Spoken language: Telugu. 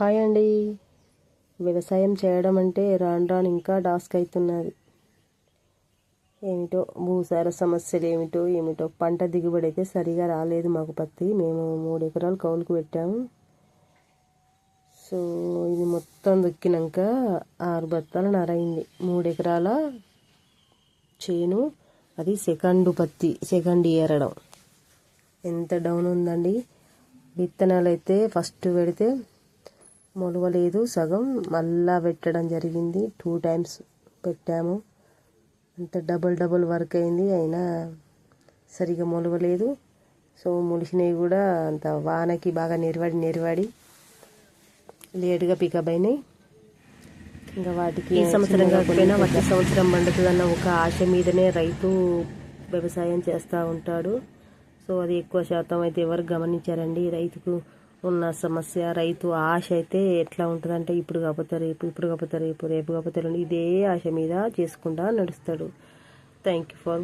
హాయ్ అండి. వ్యవసాయం చేయడం అంటే రాను రాను ఇంకా డాస్క్ అవుతున్నది ఏమిటో భూసార సమస్యలు ఏమిటో ఏమిటో పంట దిగుబడి అయితే సరిగా రాలేదు మాకు పత్తి. మేము మూడు ఎకరాలు కౌలుకు పెట్టాము. సో ఇది మొత్తం దొక్కినాక ఆరు బత్తాల నరైంది మూడు ఎకరాల చేను అది సెకండ్ పత్తి సెకండ్ ఏరడం ఎంత డౌన్ ఉందండి. విత్తనాలు అయితే ఫస్ట్ పెడితే మొలవలేదు. సగం మళ్ళా పెట్టడం జరిగింది. టూ టైమ్స్ పెట్టాము. అంత డబుల్ డబుల్ వర్క్ అయింది. అయినా సరిగా మొలవలేదు. సో మొలిసినవి కూడా అంత వానకి బాగా నెరవడి నెరవడి లేటుగా పికప్ అయినాయి. ఇంకా వాటికి ఈ సంవత్సరం కాకపోయినా వచ్చే సంవత్సరం పండుతుందన్న ఒక ఆశ మీదనే రైతు వ్యవసాయం చేస్తూ ఉంటాడు. సో అది ఎక్కువ శాతం అయితే ఎవరు గమనించారండి. రైతుకు ఉన్న సమస్య రైతు ఆశ అయితే ఎట్లా ఉంటుందంటే ఇప్పుడు కాకపోతే రేపు ఇప్పుడు కాకపోతే రేపు రేపు కాకపోతే ఇదే ఆశ మీద చేసుకుంటా నడుస్తాడు. Thank you for